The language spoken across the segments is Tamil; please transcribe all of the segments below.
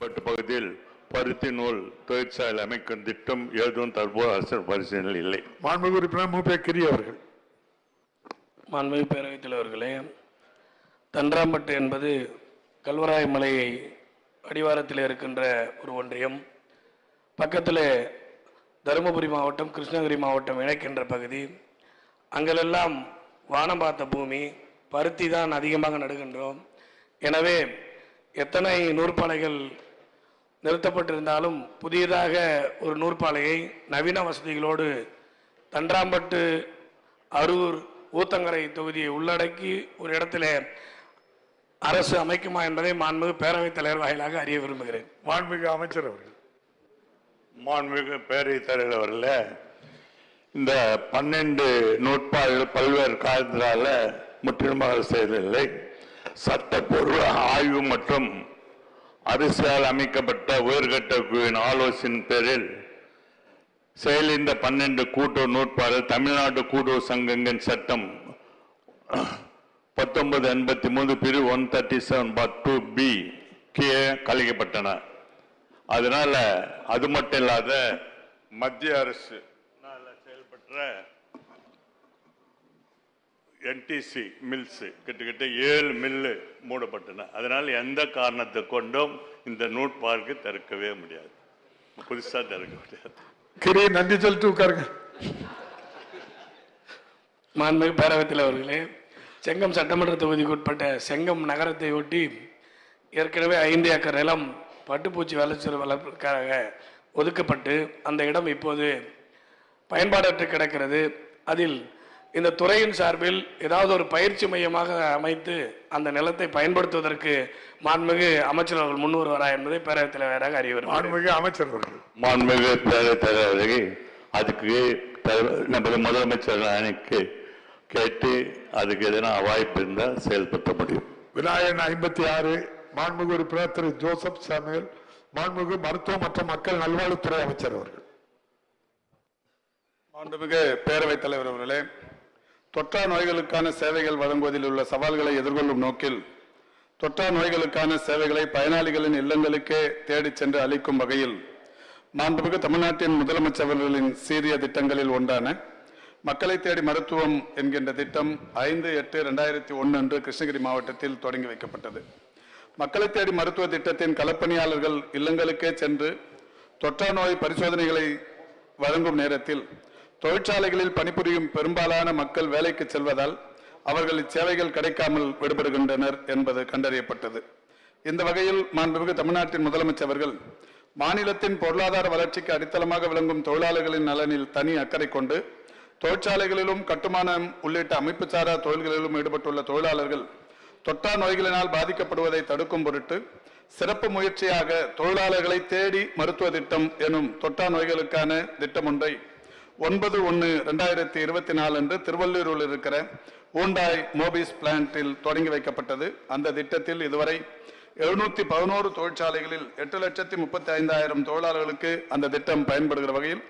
பட்டு பகுதியில் பருத்தி நூல் தொழிற்சாலை அமைக்கும் திட்டம் ஏதும் தற்போது அரசு பரிசீலனையில் இல்லை. மாண்புமிகு உறுப்பினர் மூப்பே கிரி அவர்கள். மாண்புமிகு பேரவைத் தலைவர்களே தன்றாம்பட்டு என்பது கல்வராய மலையை அடிவாரத்தில் இருக்கின்ற ஒரு ஒன்றியம். பக்கத்தில் தருமபுரி மாவட்டம் கிருஷ்ணகிரி மாவட்டம் இணைக்கின்ற பகுதி. அங்கெல்லாம் வானம் பார்த்த பூமி பருத்தி தான் அதிகமாக நடுகின்றோம். எனவே எத்தனை நூற்பாலைகள் நிறுத்தப்பட்டிருந்தாலும் புதியதாக ஒரு நூற்பாலையை நவீன வசதிகளோடு தன்றாம்பட்டு அரூர் ஊத்தங்கரை தொகுதியை உள்ளடக்கி ஒரு இடத்துல அரசு அமைக்குமா என்பதை மாண்புமிகு பேரவைத் தலைவர் வாயிலாக அறிய விரும்புகிறேன். மாண்புமிகு அமைச்சர் அவர்கள். மாண்புமிகு பேரவைத் தலைவர் அவர்களே இந்த பன்னெண்டு நூற்பாடுகள் பல்வேறு காரணத்தால முற்றிலுமாக செய்ததில்லை சட்டப்பூர்வ ஆய்வு மற்றும் அரசால் அமைக்கப்பட்ட உயர்கட்ட குழுவின் ஆலோசனை பேரில் செயலிந்த பன்னெண்டு கூட்டுறவு நூற்பாடுகள் தமிழ்நாடு கூட்டுறவு சங்கங்களின் சட்டம் பத்தொன்பது எண்பத்தி மூணு பிரிவு one thirty seven four two B கீழே கலைக்கப்பட்டன அதனால அது மட்டும் இல்லாத மத்திய அரசு செயல்பட்ட என்டிசி மில்ஸ் கிட்டத்தட்ட ஏழு மில்லு மூடப்பட்டன. அதனால் எந்த காரணத்தை கொண்டும் இந்த நூற்பார்க்கு திறக்கவே முடியாது. புதுசா திறக்க முடியாது. கிரி நன்றி சொல்லிட்டு உட்காருங்க. மாண்புமிகு பேரவைத் தலைவர்களே செங்கம் சட்டமன்ற தொகுதிக்கு உட்பட்ட செங்கம் நகரத்தை ஒட்டி ஏற்கனவே ஐந்து ஏக்கர் நிலம் பட்டுப்பூச்சி வளர்ச்சி வளர்ப்பதற்காக ஒதுக்கப்பட்டு அந்த இடம் இப்போது பயன்பாடற்று கிடக்கிறது. அதில் இந்த துறையின் சார்பில் ஏதாவது ஒரு பயிற்சி மையமாக அமைத்து அந்த நிலத்தை பயன்படுத்துவதற்கு மாண்புமிகு அமைச்சர் அவர்கள் முன் வருவாரா என்பதை பேரவைத் தலைவராக அறிய விரும்புகிறேன். மாண்புமிகு அமைச்சர் அவர்கள். மாண்புமிகு பேரவைத் தலைவர்களே அதுக்கு தலைவர் நமது முதலமைச்சர் அணிக்கு கேட்டு அதுக்கு எதனா வாய்ப்பு இருந்தால் செயல்படுத்த முடியும். விநாயகன் ஐம்பத்தி ஆறு மாண்புமிகு உறுப்பினர் திரு ஜோசப் சாமுவேல் மாண்புமிகு மருத்துவ மற்றும் மக்கள் நல்வாழ்வுத்துறை அமைச்சர் அவர்கள். மாண்புமிகு பேரவைத் தலைவர் அவர்களே தொற்றா நோய்களுக்கான சேவைகள் வழங்குவதில் உள்ள சவால்களை எதிர்கொள்ளும் நோக்கில் தொற்றா நோய்களுக்கான சேவைகளை பயனாளிகளின் இல்லங்களுக்கே தேடிச் சென்று அளிக்கும் வகையில் மாண்புமிகு தமிழ்நாட்டின் முதலமைச்சர்களின் சீரிய திட்டங்களில் ஒன்றான மக்களை தேடி மருத்துவம் என்கின்ற திட்டம் ஐந்து எட்டு ரெண்டாயிரத்தி ஒன்று அன்று கிருஷ்ணகிரி மாவட்டத்தில் தொடங்கி வைக்கப்பட்டது. மக்களை தேடி மருத்துவ திட்டத்தின் களப்பணியாளர்கள் இல்லங்களுக்கே சென்று தொற்றா நோய் பரிசோதனைகளை வழங்கும் நேரத்தில் தொழிற்சாலைகளில் பணிபுரியும் பெரும்பாலான மக்கள் வேலைக்கு செல்வதால் அவர்கள் இச்சேவைகள் கிடைக்காமல் விடுபடுகின்றனர் என்பது கண்டறியப்பட்டது. இந்த வகையில் மாண்புமிகு தமிழ்நாட்டின் முதலமைச்சர் அவர்கள் மாநிலத்தின் பொருளாதார வளர்ச்சிக்கு அடித்தளமாக விளங்கும் தொழிலாளர்களின் நலனில் தனி அக்கறை கொண்டு தொழிற்சாலைகளிலும் கட்டுமானம் உள்ளிட்ட அமைப்புசாரா தொழில்களிலும் ஈடுபட்டுள்ள தொழிலாளர்கள் தொற்றா நோய்களினால் பாதிக்கப்படுவதை தடுக்கும் பொருட்டு சிறப்பு முயற்சியாக தொழிலாளர்களை தேடி மருத்துவ திட்டம் எனும் தொற்றா நோய்களுக்கான திட்டம் ஒன்றை ஒன்பது ஒன்று ரெண்டாயிரத்தி இருபத்தி நாலு அன்று திருவள்ளூரில் இருக்கிற ஊண்டாய் மோபிஸ் பிளான்ட்டில் தொடங்கி வைக்கப்பட்டது. அந்த திட்டத்தில் இதுவரை எழுநூத்தி பதினோரு தொழிற்சாலைகளில் எட்டு லட்சத்தி முப்பத்தி ஐந்தாயிரம் தொழிலாளர்களுக்கு அந்த திட்டம் பயன்படுகிற வகையில்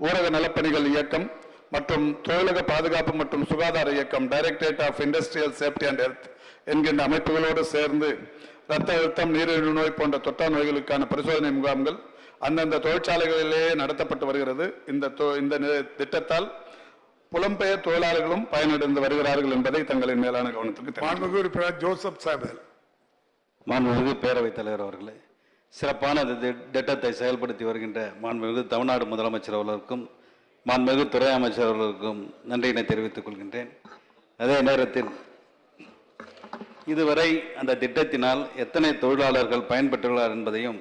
ஊரக நலப்பணிகள் இயக்கம் மற்றும் தொழிலக பாதுகாப்பு மற்றும் சுகாதார இயக்கம் directorate of industrial safety and health என்கின்ற அமைப்புகளோடு சேர்ந்து இரத்த அழுத்தம் நீரிழிவு நோய் போன்ற தொற்றா நோய்களுக்கான பரிசோதனை முகாம்கள் அந்தந்த தொழிற்சாலைகளிலேயே நடத்தப்பட்டு வருகிறது. இந்த தொ- இந்த திட்டத்தால் புலம்பெயர் தொழிலாளர்களும் பயனடைந்து வருகிறார்கள் என்பதை தங்களின் மேலான கவனத்துக்கு மாண்புமிகு உறுப்பினர் ஜோசப் சாமுவேல் மாண்புமிகு பேரவைத் தலைவர் அவர்களே சிறப்பான திட்டத்தை செயல்படுத்தி வருகின்ற மாண்புமிகு தமிழ்நாடு முதலமைச்சர் அவர்களுக்கும் மாண்புமிகு துறை அமைச்சர் அவர்களுக்கும் நன்றியினை தெரிவித்துக் கொள்கின்றேன். அதே நேரத்தில் இதுவரை அந்த திட்டத்தினால் எத்தனை தொழிலாளர்கள் பயன்பெற்றுள்ளார் என்பதையும்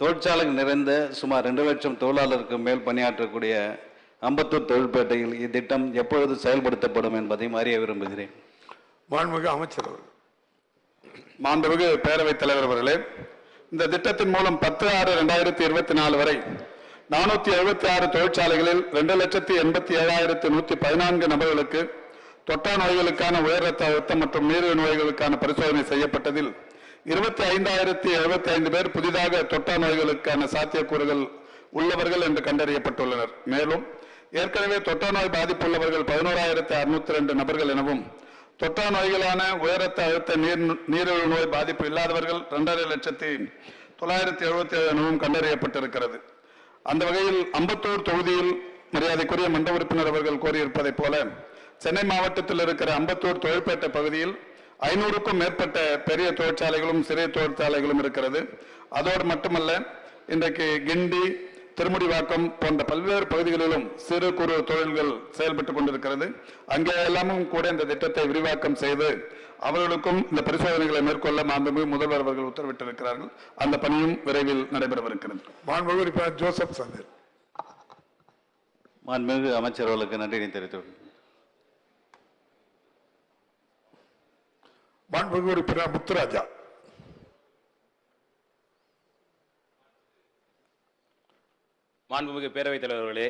தொழிற்சாலைகள் நிறைந்த சுமார் ரெண்டு லட்சம் தொழிலாளருக்கு மேல் பணியாற்றக்கூடிய அம்பத்தூர் தொழில்பேட்டையில் இத்திட்டம் எப்பொழுது செயல்படுத்தப்படும் என்பதையும் அறிய விரும்புகிறேன். மாண்புமிகு அமைச்சர் அவர்கள். மாண்புமிகு பேரவைத் தலைவர் அவர்களே இந்த திட்டத்தின் மூலம் பத்து ஆறு ரெண்டாயிரத்தி இருபத்தி நாலு வரை நானூத்தி எழுபத்தி ஆறு தொழிற்சாலைகளில் ரெண்டு லட்சத்தி எண்பத்தி ஏழாயிரத்தி நூத்தி பதினான்கு நபர்களுக்கு தொற்றா நோய்களுக்கான உயர் ரத்த அழுத்தம் மற்றும் நீரிழிவு நோய்களுக்கான பரிசோதனை செய்யப்பட்டதில் இருபத்தி ஐந்தாயிரத்தி எழுபத்தி ஐந்து பேர் புதிதாக தொட்டா நோய்களுக்கான சாத்தியக்கூறுகள் உள்ளவர்கள் என்று கண்டறியப்பட்டுள்ளனர். மேலும் ஏற்கனவே தொட்டா நோய் பாதிப்புள்ளவர்கள் பதினோராயிரத்தி அறுநூத்தி ரெண்டு நபர்கள் எனவும் தொற்றா நோய்களான உயரத்த அழுத்த நீர் நீரிழிவு நோய் பாதிப்பு இல்லாதவர்கள் இரண்டரை லட்சத்தி தொள்ளாயிரத்தி எழுபத்தி ஏழு எனவும் கண்டறியப்பட்டிருக்கிறது. அந்த வகையில் அம்பத்தூர் தொகுதியில் மரியாதைக்குரிய மன்ற உறுப்பினர் அவர்கள் கோரியிருப்பதைப் போல சென்னை மாவட்டத்தில் இருக்கிற அம்பத்தூர் தொழிற்பேட்டை பகுதியில் ஐநூறுக்கும் மேற்பட்ட பெரிய தொழிற்சாலைகளும் சிறிய தொழிற்சாலைகளும் இருக்கிறது. அதோடு மட்டுமல்ல இன்றைக்கு கிண்டி திருமுடிவாக்கம் போன்ற பல்வேறு பகுதிகளிலும் சிறு குறு தொழில்கள் செயல்பட்டுக் கொண்டிருக்கிறது. அங்கே எல்லாமும் கூட இந்த திட்டத்தை விரிவாக்கம் செய்து அவர்களுக்கும் இந்த பரிசோதனைகளை மேற்கொள்ள மாண்புமிகு முதல்வர் அவர்கள் உத்தரவிட்டிருக்கிறார்கள். அந்த பணியும் விரைவில் நடைபெறவிருக்கிறது. மாண்புமிகு ஜோசப் சமீர் மாண்புமிகு அமைச்சர்களுக்கு நன்றியை தெரிவித்துக் மாண்புமிகு உறுப்பினர் முத்துராஜா மாண்புமிகு பேரவைத் தலைவர்களே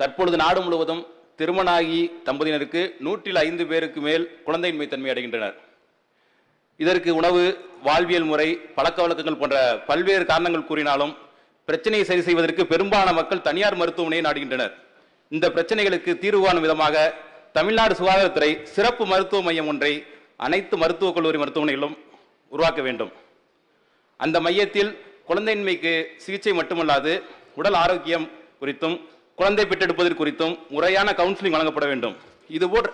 தற்பொழுது நாடு முழுவதும் திருமணாகி தம்பதியினருக்கு நூற்றில் ஐந்து பேருக்கு மேல் குழந்தையின்மை தன்மை அடைகின்றனர். இதற்கு உணவு வாழ்வியல் முறை பழக்க வழக்கங்கள் போன்ற பல்வேறு காரணங்கள் கூறினாலும் பிரச்சனையை சரி செய்வதற்கு பெரும்பாலான மக்கள் தனியார் மருத்துவமனையை நாடுகின்றனர். இந்த பிரச்சனைகளுக்கு தீர்வு காணும் விதமாக தமிழ்நாடு சுகாதாரத்துறை சிறப்பு மருத்துவ மையம் ஒன்றை அனைத்து மருத்துவக் கல்லூரி மருத்துவமனைகளிலும் உருவாக்க வேண்டும். அந்த மையத்தில் குழந்தையின்மைக்கு சிகிச்சை மட்டுமல்லாது உடல் ஆரோக்கியம் குறித்தும் குழந்தை பெற்றெடுப்பது குறித்தும் முறையான கவுன்சிலிங் வழங்கப்பட வேண்டும். இது போன்ற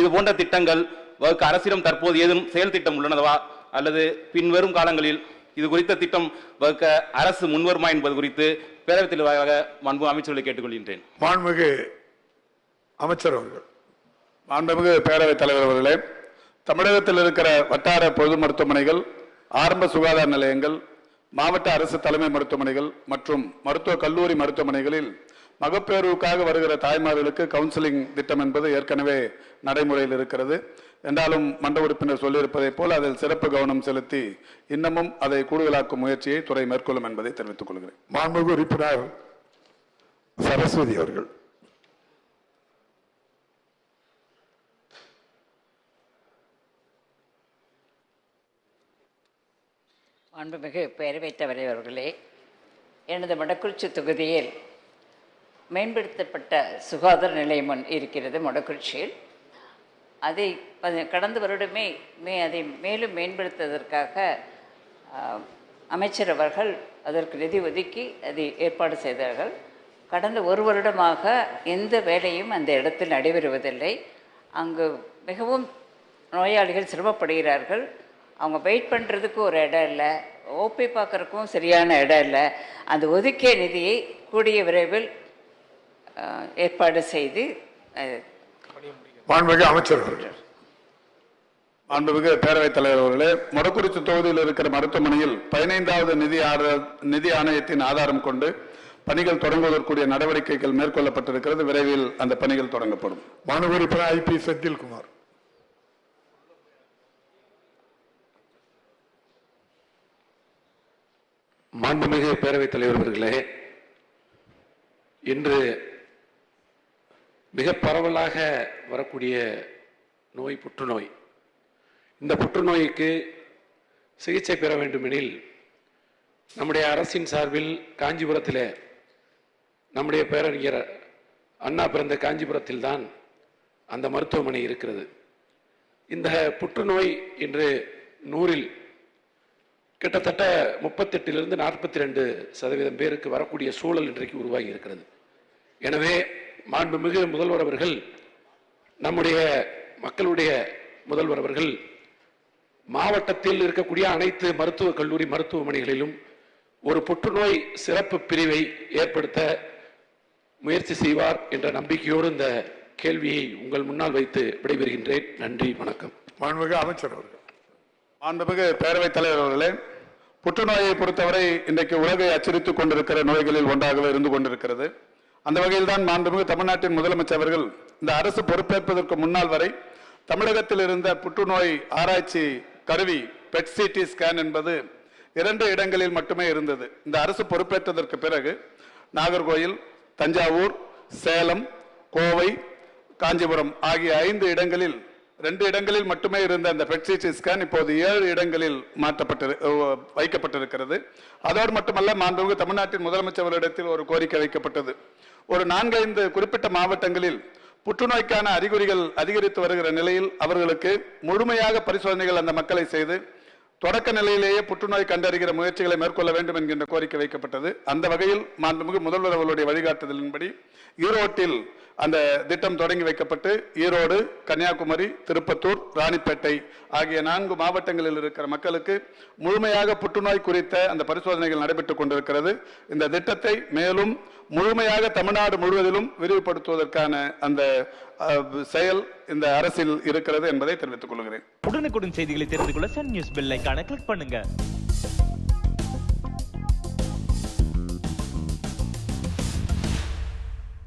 இது போன்ற திட்டங்கள் வகுக்க அரசிடம் தற்போது ஏதும் செயல் திட்டம் உள்ளனவா? அல்லது பின்வரும் காலங்களில் இது குறித்த திட்டம் வகுக்க அரசு முன்வருமா என்பது குறித்து பேரவைத் தலைவராக மாண்பு அமைச்சர்களை கேட்டுக்கொள்கின்றேன். மாண்புமிகு அமைச்சர் அவர்கள். மாண்புமிகு பேரவைத் தலைவர் அவர்களே தமிழகத்தில் இருக்கிற வட்டார பொது மருத்துவமனைகள் ஆரம்ப சுகாதார நிலையங்கள் மாவட்ட அரசு தலைமை மருத்துவமனைகள் மற்றும் மருத்துவ கல்லூரி மருத்துவமனைகளில் மகப்பேறுவுக்காக வருகிற தாய்மார்களுக்கு கவுன்சிலிங் திட்டம் என்பது ஏற்கனவே நடைமுறையில் இருக்கிறது. என்றாலும் மன்ற உறுப்பினர் சொல்லியிருப்பதைப் போல் அதில் சிறப்பு கவனம் செலுத்தி இன்னமும் அதை கூடுதலாக்கும் முயற்சியை துறை மேற்கொள்ளும் என்பதை தெரிவித்துக் கொள்கிறேன். மாண்புமிகு உறுப்பினர் சரஸ்வதி அவர்கள். அன்புமிகு பேரவைத் தலைவர் அவர்களே எனது மடக்குறிச்சி தொகுதியில் மேம்படுத்தப்பட்ட சுகாதார நிலையம் இருக்கிறது மொடக்குறிச்சியில். அதை கடந்த வருடமே மே அதை மேலும் மேம்படுத்துவதற்காக அமைச்சர் அவர்கள் அதற்கு நிதி ஒதுக்கி அதை ஏற்பாடு செய்தார்கள். கடந்த ஒரு வருடமாக எந்த வேலையும் அந்த இடத்தில் நடைபெறுவதில்லை. அங்கு மிகவும் நோயாளிகள் சிரமப்படுகிறார்கள். அவங்க வெயிட் பண்ணுறதுக்கு ஒரு இடம் இல்லை. ஓபி பார்க்குறக்கும் சரியான இடம் இல்லை. அந்த ஒதுக்கிய நிதியை கூடிய விரைவில் ஏற்பாடு செய்து மாண்புமிகு அமைச்சர் அவர்கள். மாண்புமிகு பேரவைத் தலைவர் அவர்களே மொடக்குறிச்சி தொகுதியில் இருக்கிற மருத்துவமனையில் பதினைந்தாவது நிதி நிதி ஆணையத்தின் ஆதாரம் கொண்டு பணிகள் தொடங்குவதற்குரிய நடவடிக்கைகள் மேற்கொள்ளப்பட்டிருக்கிறது. விரைவில் அந்த பணிகள் தொடங்கப்படும். உறுப்பினர் ஐ பி செந்தில்குமார் மாண்புமிகு பேரவைத் தலைவர்களே இன்று மிக பரவலாக வரக்கூடிய நோய் புற்றுநோய். இந்த புற்றுநோய்க்கு சிகிச்சை பெற வேண்டுமெனில் நம்முடைய அரசின் சார்பில் காஞ்சிபுரத்தில் நம்முடைய பேரறிஞர் அண்ணா பிறந்த காஞ்சிபுரத்தில் தான் அந்த மருத்துவமனை இருக்கிறது. இந்த புற்றுநோய் இன்று நூறில் கிட்டத்தட்ட முப்பத்தெட்டிலிருந்து நாற்பத்தி ரெண்டு சதவீதம் பேருக்கு வரக்கூடிய சூழல் இன்றைக்கு உருவாகி இருக்கிறது. எனவே மாண்புமிகு முதல்வர் அவர்கள் நம்முடைய மக்களுடைய முதல்வர் அவர்கள் மாவட்டத்தில் இருக்கக்கூடிய அனைத்து மருத்துவக் கல்லூரி மருத்துவமனைகளிலும் ஒரு புற்றுநோய் சிறப்பு பிரிவை ஏற்படுத்த முயற்சி செய்வார் என்ற நம்பிக்கையோடு இந்த கேள்வியை உங்கள் முன்னால் வைத்து விடைபெறுகின்றேன். நன்றி வணக்கம். மாண்புமிகு அமைச்சர் அவர்கள். மாண்புமிகு பேரவைத் தலைவர் அவர்களே புற்றுநோயை பொறுத்தவரை இன்றைக்கு உலகை அச்சுறுத்துக் கொண்டிருக்கிற நோய்களில் ஒன்றாகவே இருந்து கொண்டிருக்கிறது. அந்த வகையில் தான் மாண்புமிகு தமிழ்நாட்டின் முதலமைச்சர் அவர்கள் இந்த அரசு பொறுப்பேற்பதற்கு முன்னால் வரை தமிழகத்தில் இருந்த புற்றுநோய் ஆராய்ச்சி கருவி பெட் சிடி ஸ்கேன் என்பது இரண்டு இடங்களில் மட்டுமே இருந்தது. இந்த அரசு பொறுப்பேற்றதற்கு பிறகு நாகர்கோயில் தஞ்சாவூர் சேலம் கோவை காஞ்சிபுரம் ஆகிய ஐந்து இடங்களில் ரெண்டு இடங்களில் மட்டுமே இருந்த அந்த பெட்சிடி ஸ்கேன் இப்போது ஏழு இடங்களில் மாற்றப்பட்டு வைக்கப்பட்டிருக்கிறது. அதோடு மட்டுமல்ல மாண்புமிகு தமிழ்நாட்டின் முதலமைச்சர்களிடத்தில் ஒரு கோரிக்கை வைக்கப்பட்டது. ஒரு நான்கைந்து குறிப்பிட்ட மாவட்டங்களில் புற்றுநோய்க்கான அறிகுறிகள் அதிகரித்து வருகிற நிலையில் அவர்களுக்கு முழுமையாக பரிசோதனைகள் அந்த மக்களை செய்து தொடக்க நிலையிலேயே புற்றுநோய் கண்டறிகிற முயற்சிகளை மேற்கொள்ள வேண்டும் என்கின்ற கோரிக்கை வைக்கப்பட்டது. அந்த வகையில் மாண்புமிகு முதல்வர் அவர்களுடைய வழிகாட்டுதலின்படி ஈரோட்டில் அந்த திட்டம் தொடங்கி வைக்கப்பட்டு ஈரோடு கன்னியாகுமரி திருப்பத்தூர் ராணிப்பேட்டை ஆகிய நான்கு மாவட்டங்களில் இருக்கிற மக்களுக்கு முழுமையாக புற்றுநோய் குறித்த அந்த பரிசோதனைகள் நடைபெற்றுக் கொண்டிருக்கிறது. இந்த திட்டத்தை மேலும் முழுமையாக தமிழ்நாடு முழுவதிலும் விரிவுபடுத்துவதற்கான அந்த செயல் இந்த அரசில் இருக்கிறது என்பதை தெரிவித்துக் கொள்கிறேன். உடனுக்குடன் செய்திகளை தெரிந்து கொள்ள சன் நியூஸ் பெல் கிளிக் பண்ணுங்க.